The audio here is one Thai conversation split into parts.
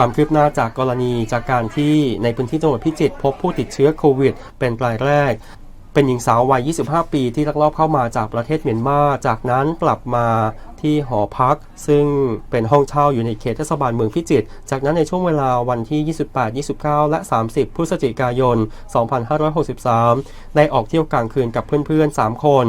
ความคืบหน้าจากกรณีจากการที่ในพื้นที่จังหวัดพิจิตรพบผู้ติดเชื้อโควิด เป็นรายแรก เป็นหญิงสาววัย 25 ปีที่ลักลอบเข้ามาจากประเทศเมียนมา จากนั้นกลับมา ที่หอพัก ซึ่งเป็นห้องเช่าอยู่ในเขตเทศบาลเมืองพิจิตร จากนั้นในช่วงเวลาวันที่ 28 29 และ 30 พฤศจิกายน 2563 ได้ออกเที่ยวกลางคืนกับเพื่อนๆ 3 คน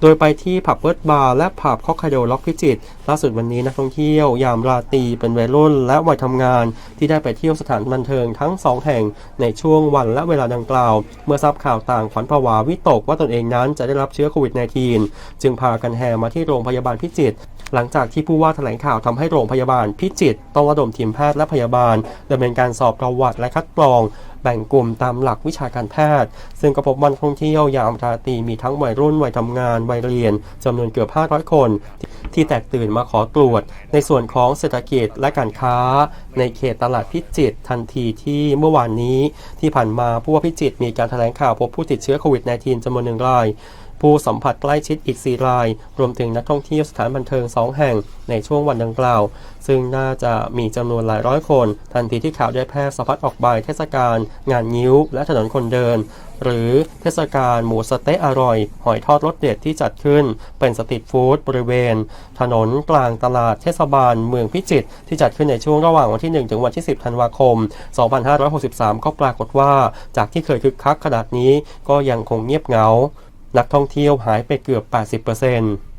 โดยไปที่ผับเบิร์ดบาร์และผับคอกไคโดล็อกพิจิตร ล่าสุดวันนี้นักท่องเที่ยวยามราตรีเป็นวัยรุ่นและวัยทำงาน ที่ได้ไปเที่ยวสถานบันเทิงทั้ง 2 แห่งในช่วงวันและเวลาดังกล่าว เมื่อทราบข่าวต่างขวัญผวาวิตกว่าตนเองนั้นจะได้รับเชื้อโควิด -19 จึงพากันแห่มาที่โรงพยาบาลพิจิตร หลังจากที่ผู้ว่าแถลงข่าวทำให้โรงพยาบาลพิจิตรต้องระดมทีมแพทย์และพยาบาลดำเนินการสอบประวัติและคัดกรอง แบ่งกลุ่มตามหลักวิชาการแพทย์ ซึ่งก็พบวันท่องเที่ยวยามราตรีมีทั้งวัยรุ่นวัยทำงานวัยเรียนจำนวนเกือบ 500 คน ที่แตกตื่นมาขอตรวจ ในส่วนของเศรษฐกิจและการค้า ในเขตตลาดพิจิตรทันทีที่เมื่อวานนี้ ที่ผ่านมาผู้ว่าพิจิตรมีการแถลงข่าวพบผู้ติดเชื้อโควิด -19 จำนวนหนึ่งราย ผู้สัมผัสใกล้ชิดอีก 4 ราย รวมถึงนักท่องเที่ยวสถานบันเทิง 2 แห่งในช่วงวันดังกล่าว ซึ่งน่าจะมีจำนวนหลายร้อยคน ทันทีที่ข่าวได้แพร่สะพัดออกไปเทศกาลงานงิ้ว และถนนคนเดิน หรือเทศกาลหมูสเต๊ะอร่อย หอยทอดรสเด็ดที่จัดขึ้น เป็นสตรีทฟู้ดบริเวณ ถนนกลางตลาดเทศบาลเมืองพิจิตรที่จัดขึ้นในช่วงระหว่างวันที่ 1 ถึงวันที่ 10 ธันวาคม 2563 ก็ปรากฏว่า จากที่เคยคึกคักขนาดนี้ก็ยังคงเงียบเหงา นักท่องเที่ยวหายไปเกือบ 80%